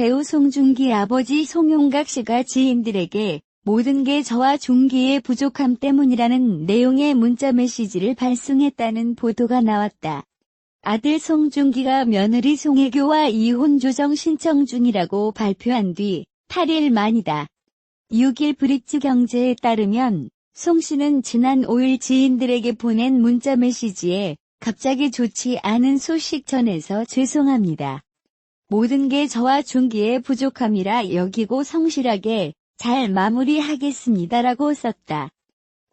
배우 송중기 아버지 송용각 씨가 지인들에게 모든 게 저와 중기의 부족함 때문이라는 내용의 문자 메시지를 발송했다는 보도가 나왔다. 아들 송중기가 며느리 송혜교와 이혼 조정 신청 중이라고 발표한 뒤 8일 만이다. 6일 브릿지 경제에 따르면 송 씨는 지난 5일 지인들에게 보낸 문자 메시지에 갑자기 좋지 않은 소식 전해서 죄송합니다. 모든 게 저와 중기의 부족함이라 여기고 성실하게 잘 마무리하겠습니다라고 썼다.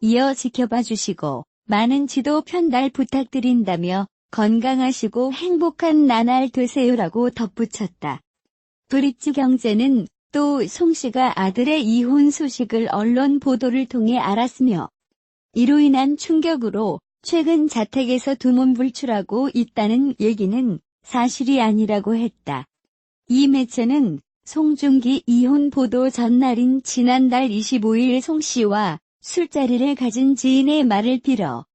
이어 지켜봐 주시고 많은 지도 편달 부탁드린다며 건강하시고 행복한 나날 되세요라고 덧붙였다. 브릿지 경제는 또 송 씨가 아들의 이혼 소식을 언론 보도를 통해 알았으며 이로 인한 충격으로 최근 자택에서 두문불출하고 있다는 얘기는 사실이 아니라고 했다. 이 매체는 송중기 이혼 보도 전날인 지난달 25일 송 씨와 술자리를 가진 지인의 말을 빌어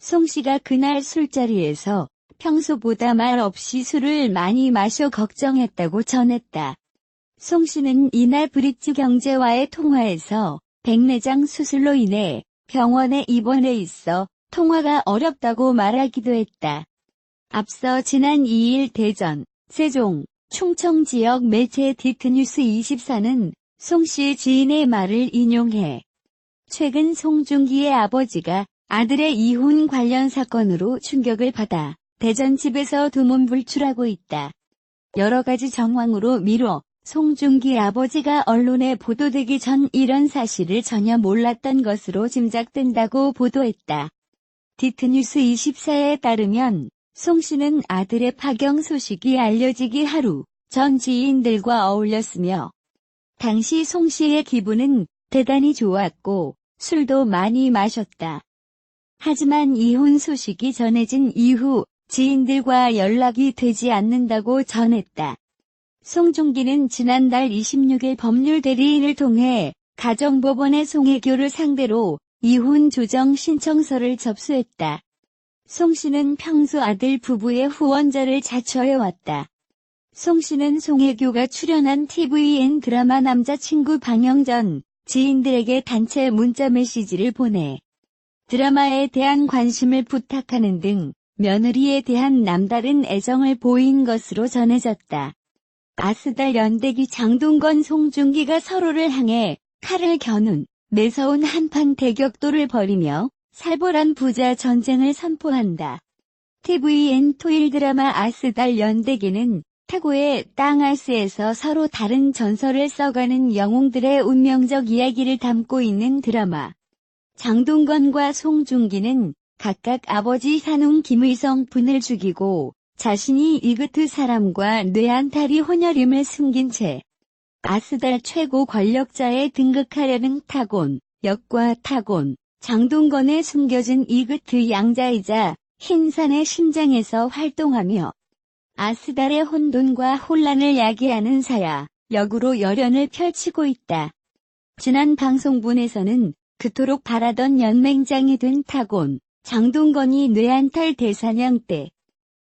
송 씨가 그날 술자리에서 평소보다 말 없이 술을 많이 마셔 걱정했다고 전했다. 송 씨는 이날 브릿지 경제와의 통화에서 백내장 수술로 인해 병원에 입원해 있어 통화가 어렵다고 말하기도 했다. 앞서 지난 2일 대전, 세종, 충청 지역 매체 디트뉴스 24는 송 씨 지인의 말을 인용해 최근 송중기의 아버지가 아들의 이혼 관련 사건으로 충격을 받아 대전 집에서 두문불출하고 있다. 여러 가지 정황으로 미뤄 송중기 아버지가 언론에 보도되기 전 이런 사실을 전혀 몰랐던 것으로 짐작된다고 보도했다. 디트뉴스 24에 따르면 송 씨는 아들의 파경 소식이 알려지기 하루 전 지인들과 어울렸으며 당시 송 씨의 기분은 대단히 좋았고 술도 많이 마셨다. 하지만 이혼 소식이 전해진 이후 지인들과 연락이 되지 않는다고 전했다. 송중기는 지난달 26일 법률 대리인을 통해 가정법원의 송혜교를 상대로 이혼 조정 신청서를 접수했다. 송 씨는 평소 아들 부부의 후원자를 자처해왔다. 송 씨는 송혜교가 출연한 TVN 드라마 남자친구 방영 전 지인들에게 단체 문자 메시지를 보내 드라마에 대한 관심을 부탁하는 등 며느리에 대한 남다른 애정을 보인 것으로 전해졌다. 아스달 연대기 장동건 송중기가 서로를 향해 칼을 겨눈 매서운 한판 대격돌을 벌이며 살벌한 부자 전쟁을 선포한다. TVN 토일 드라마 아스달 연대기는 태고의 땅 아스에서 서로 다른 전설을 써가는 영웅들의 운명적 이야기를 담고 있는 드라마. 장동건과 송중기는 각각 아버지 산웅 김의성 분을 죽이고 자신이 이그트 사람과 뇌안탈이 혼혈임을 숨긴 채 아스달 최고 권력자에 등극하려는 타곤, 역과 타곤, 장동건에 숨겨진 이그트 양자이자 흰산의 심장에서 활동하며 아스달의 혼돈과 혼란을 야기하는 사야, 역으로 열연을 펼치고 있다. 지난 방송분에서는 그토록 바라던 연맹장이 된 타곤, 장동건이 뇌안탈 대사냥 때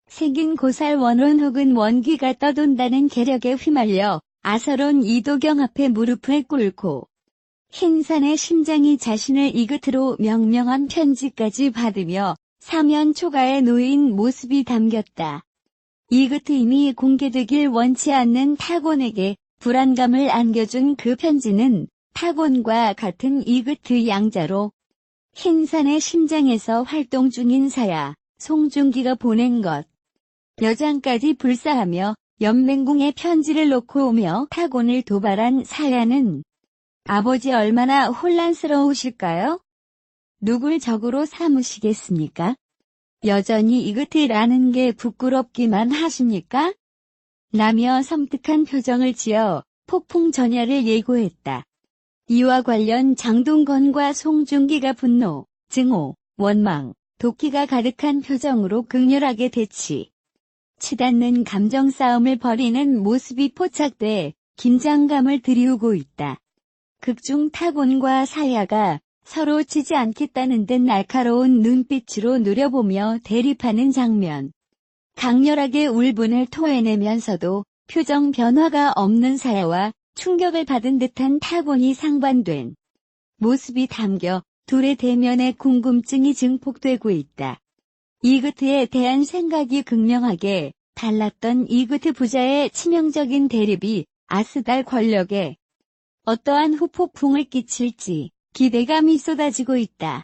생긴 고살 원혼 혹은 원귀가 떠돈다는 계력에 휘말려 아서론 이도경 앞에 무릎을 꿇고 흰산의 심장이 자신을 이끝으로 명명한 편지까지 받으며 사면 초가에 놓인 모습이 담겼다. 이미 공개되길 원치 않는 타곤에게 불안감을 안겨준 그 편지는 타곤과 같은 이그트 양자로 흰산의 심장에서 활동 중인 사야 송중기가 보낸 것. 여장까지 불사하며 연맹궁에 편지를 놓고 오며 타곤을 도발한 사야는 아버지 얼마나 혼란스러우실까요? 누굴 적으로 삼으시겠습니까? 여전히 이그트라는 게 부끄럽기만 하십니까? 라며 섬뜩한 표정을 지어 폭풍 전야를 예고했다. 이와 관련 장동건과 송중기가 분노, 증오, 원망, 도끼가 가득한 표정으로 극렬하게 대치. 치닫는 감정 싸움을 벌이는 모습이 포착돼 긴장감을 드리우고 있다. 극중 타곤과 사야가 서로 치지 않겠다는 듯 날카로운 눈빛으로 노려보며 대립하는 장면. 강렬하게 울분을 토해내면서도 표정 변화가 없는 사야와 충격을 받은 듯한 타곤이 상반된 모습이 담겨 둘의 대면에 궁금증이 증폭되고 있다. 이그트에 대한 생각이 극명하게 달랐던 이그트 부자의 치명적인 대립이 아스달 권력에 어떠한 후폭풍을 끼칠지 기대감이 쏟아지고 있다.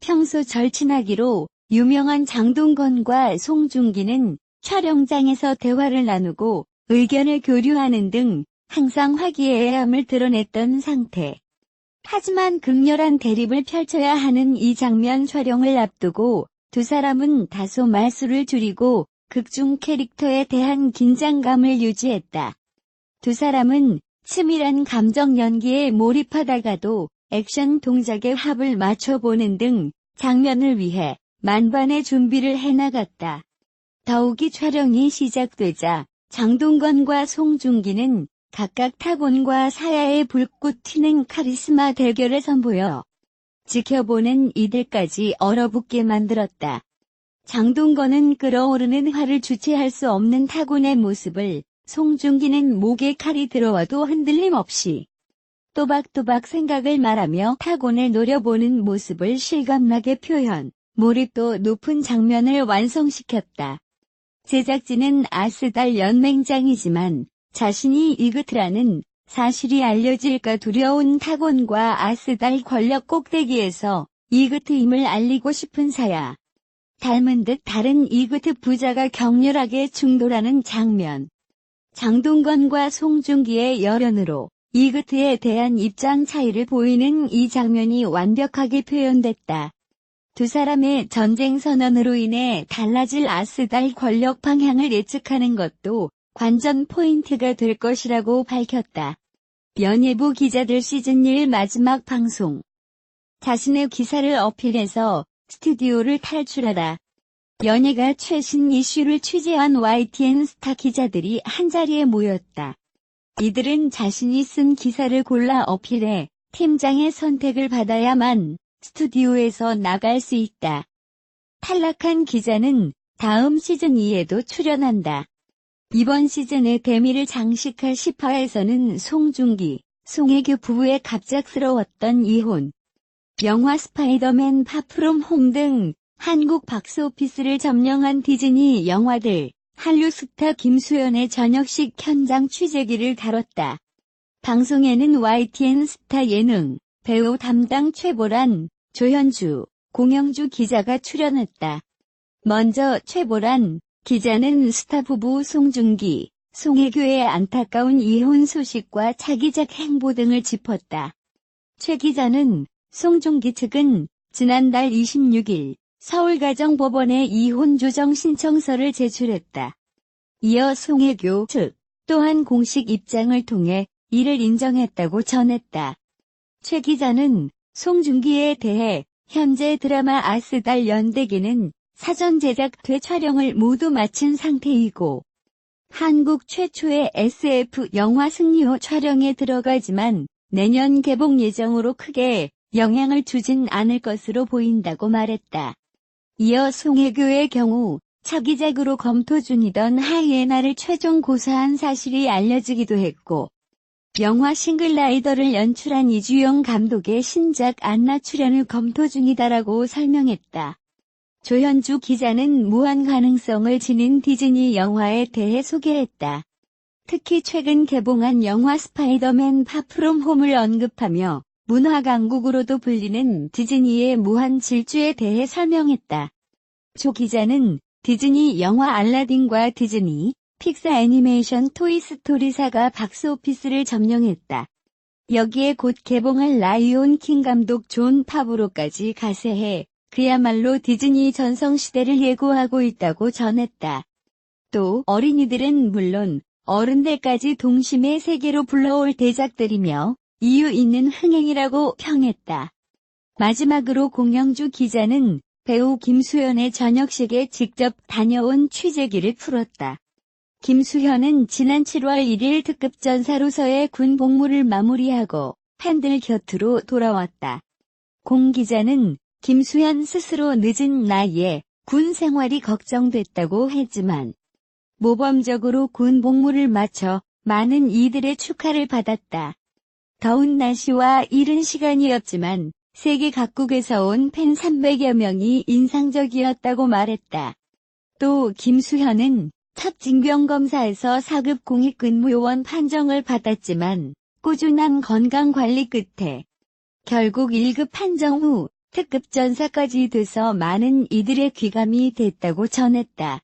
평소 절친하기로 유명한 장동건과 송중기는 촬영장에서 대화를 나누고 의견을 교류하는 등 항상 화기애애함을 드러냈던 상태. 하지만 극렬한 대립을 펼쳐야 하는 이 장면 촬영을 앞두고 두 사람은 다소 말수를 줄이고 극중 캐릭터에 대한 긴장감을 유지했다. 두 사람은 치밀한 감정 연기에 몰입하다가도 액션 동작의 합을 맞춰보는 등 장면을 위해 만반의 준비를 해나갔다. 더욱이 촬영이 시작되자 장동건과 송중기는 각각 타곤과 사야의 불꽃 튀는 카리스마 대결을 선보여 지켜보는 이들까지 얼어붙게 만들었다. 장동건은 끓어오르는 화를 주체할 수 없는 타곤의 모습을 송중기는 목에 칼이 들어와도 흔들림 없이 또박또박 생각을 말하며 타곤을 노려보는 모습을 실감나게 표현, 몰입도 높은 장면을 완성시켰다. 제작진은 아스달 연맹장이지만 자신이 이그트라는 사실이 알려질까 두려운 타곤과 아스달 권력 꼭대기에서 이그트임을 알리고 싶은 사야. 닮은 듯 다른 이그트 부자가 격렬하게 충돌하는 장면. 장동건과 송중기의 열연으로 이그트에 대한 입장 차이를 보이는 이 장면이 완벽하게 표현됐다. 두 사람의 전쟁 선언으로 인해 달라질 아스달 권력 방향을 예측하는 것도 관전 포인트가 될 것이라고 밝혔다. 연예부 기자들 시즌 1 마지막 방송. 자신의 기사를 어필해서 스튜디오를 탈출하다. 연예가 최신 이슈를 취재한 YTN 스타 기자들이 한자리에 모였다. 이들은 자신이 쓴 기사를 골라 어필해 팀장의 선택을 받아야만 스튜디오에서 나갈 수 있다. 탈락한 기자는 다음 시즌 2에도 출연한다. 이번 시즌의 데미를 장식할 10화에서는 송중기, 송혜교 부부의 갑작스러웠던 이혼, 영화 스파이더맨 파프롬 홈 등 한국 박스오피스를 점령한 디즈니 영화들, 한류 스타 김수현의 저녁식 현장 취재기를 다뤘다. 방송에는 YTN 스타 예능, 배우 담당 최보란, 조현주, 공영주 기자가 출연했다. 먼저 최보란 기자는 스타 부부 송중기, 송혜교의 안타까운 이혼 소식과 차기작 행보 등을 짚었다. 최 기자는 송중기 측은 지난달 26일 서울가정법원에 이혼 조정 신청서를 제출했다. 이어 송혜교 측 또한 공식 입장을 통해 이를 인정했다고 전했다. 최 기자는 송중기에 대해 현재 드라마 아스달 연대기는 사전 제작돼 촬영을 모두 마친 상태이고 한국 최초의 SF 영화 승리호 촬영에 들어가지만 내년 개봉 예정으로 크게 영향을 주진 않을 것으로 보인다고 말했다. 이어 송혜교의 경우 차기작으로 검토 중이던 하이에나를 최종 고사한 사실이 알려지기도 했고 영화 싱글라이더를 연출한 이주영 감독의 신작 안나 출연을 검토 중이다라고 설명했다. 조현주 기자는 무한 가능성을 지닌 디즈니 영화에 대해 소개했다. 특히 최근 개봉한 영화 스파이더맨 파프롬 홈을 언급하며 문화 강국으로도 불리는 디즈니의 무한 질주에 대해 설명했다. 조 기자는 디즈니 영화 알라딘과 디즈니, 픽사 애니메이션 토이스토리사가 박스오피스를 점령했다. 여기에 곧 개봉할 라이온 킹 감독 존 파브로까지 가세해 그야말로 디즈니 전성시대를 예고하고 있다고 전했다. 또 어린이들은 물론 어른들까지 동심의 세계로 불러올 대작들이며 이유 있는 흥행이라고 평했다. 마지막으로 공영주 기자는 배우 김수현의 저녁식에 직접 다녀온 취재기를 풀었다. 김수현은 지난 7월 1일 특급 전사로서의 군 복무를 마무리하고 팬들 곁으로 돌아왔다. 공 기자는 김수현 스스로 늦은 나이에 군 생활이 걱정됐다고 했지만 모범적으로 군 복무를 마쳐 많은 이들의 축하를 받았다. 더운 날씨와 이른 시간이었지만 세계 각국에서 온 팬 300여 명이 인상적이었다고 말했다. 또 김수현은 첫 징병검사에서 4급 공익근무요원 판정을 받았지만 꾸준한 건강관리 끝에 결국 1급 판정 후 특급 전사까지 돼서 많은 이들의 귀감이 됐다고 전했다.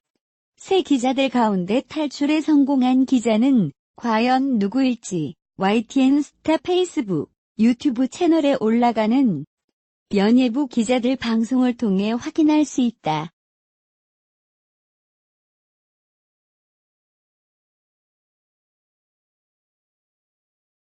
새 기자들 가운데 탈출에 성공한 기자는 과연 누구일지 YTN 스타 페이스북, 유튜브 채널에 올라가는 연예부 기자들 방송을 통해 확인할 수 있다.